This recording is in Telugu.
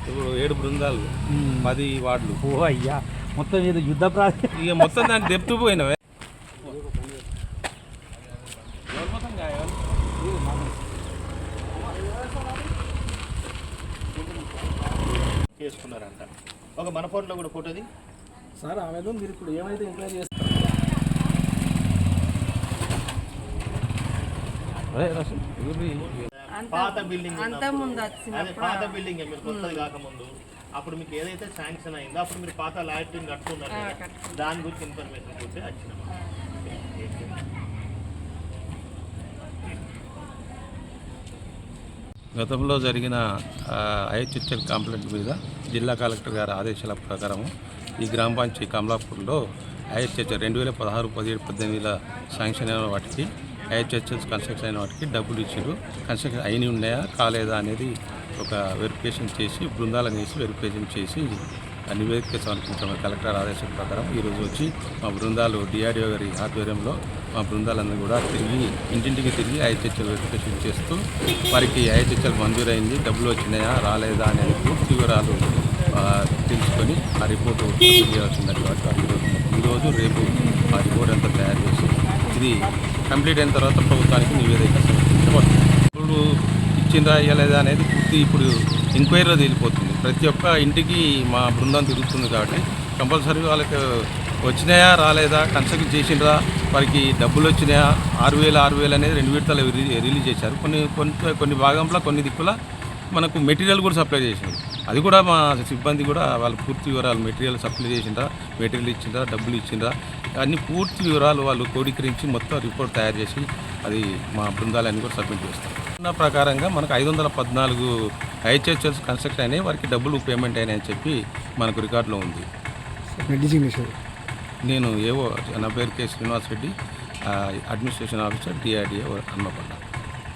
ఇప్పుడు ఏడు బృందాలు పది వార్డులు. ఓ అయ్యా మొత్తం ఏదో యుద్ధ ప్రాంతం ఇక మొత్తం దాన్ని దెప్తూ పోయినవే. చేసుకున్నారంట. ఒక మన ఫోన్లో కూడా ఫోటోది సార్ ఆమెదో మీరు ఇప్పుడు ఏమైతే ఎంక్వైరీ చేస్తారు పాత బిల్డింగ్ అంత ముందు వచ్చిన అదే పాత బిల్డింగ్ మీరు కొత్తది కాకముందు. అప్పుడు మీకు ఏదైతే శాంక్షన్ అయిందో అప్పుడు మీరు పాత లాట్రిన్ కట్టుకున్నారు దాని గురించి ఇన్ఫర్మేషన్ చూసి వచ్చినాం. గతంలో జరిగిన ఐహెచ్ఎల్ కంప్లైంట్ మీద జిల్లా కలెక్టర్ గారి ఆదేశాల ప్రకారం ఈ గ్రామ పంచాయతీ కమలాపూర్లో ఐహెచ్హెచ్ రెండు వేల పదహారు పదిహేడు పద్దెనిమిదిలో శాంక్షన్ అయిన వాటికి ఐహెచ్హెచ్ఎస్ కన్స్ట్రక్షన్ అయిన వాటికి డబ్బులు ఇచ్చారు కన్స్ట్రక్షన్ అయిన ఉన్నాయా కాలేదా అనేది ఒక వెరిఫికేషన్ చేసి బృందాలను వేసి వెరిఫికేషన్ చేసి నివేదిక సమర్పించాము కలెక్టర్ ఆదేశం ప్రకారం ఈరోజు వచ్చి మా బృందాలు డిఆర్డిఓ గారి ఆధ్వర్యంలో మా బృందాలన్నీ కూడా తిరిగి ఇంటింటికి తిరిగి ఐహెచ్ఎల్ వెరిఫికేషన్ చేస్తూ వారికి ఐహెచ్ఎల్ మంజూరైంది డబ్బులు వచ్చినాయా రాలేదా అనేది పూర్తి వివరాలు తెలుసుకొని ఆ రిపోర్టు చేయాల్సిందని ఈరోజు ఈరోజు రేపు ఆ రిపోర్ట్ అంతా తయారు చేసి ఇది కంప్లీట్ అయిన తర్వాత ప్రభుత్వానికి నివేదిక ఇప్పుడు ఇచ్చిందా ఇవ్వలేదా అనేది పూర్తి ఇప్పుడు ఎంక్వైరీలో తేలిపోతుంది. ప్రతి ఒక్క ఇంటికి మా బృందం తిరుగుతుంది కాబట్టి కంపల్సరీ వాళ్ళకి వచ్చినాయా రాలేదా కన్సల్ట్ చేసిండ్రా వారికి డబ్బులు వచ్చినాయా ఆరు వేలు ఆరు వేలు అనేది రెండు విడతలు రిలీ- రిలీజ్ చేశారు. కొన్ని కొన్ని కొన్ని భాగంలో కొన్ని దిక్కుల మనకు మెటీరియల్ కూడా సప్లై చేసిండ్రు. అది కూడా మా సిబ్బంది కూడా వాళ్ళు పూర్తి వివరాలు మెటీరియల్ సప్లై చేసిండ్రా మెటీరియల్ ఇచ్చిండ్రా డబ్బులు ఇచ్చిండ్రా అన్ని పూర్తి వివరాలు వాళ్ళు క్రోడీకరించి మొత్తం రిపోర్ట్ తయారు చేసి అది మా బృందాలన్నీ కూడా సబ్మిట్ చేస్తాం ఉన్న ప్రకారంగా మనకు ఐదు వందల పద్నాలుగు ఐహెచ్హెచ్ఎస్ కన్స్ట్రక్ట్ అయినాయి వారికి డబ్బులు పేమెంట్ అయినాయని చెప్పి మనకు రికార్డులో ఉంది. నేను ఏవో నా పేరు K Srinivas Reddy administration officer DRDA Hanamkonda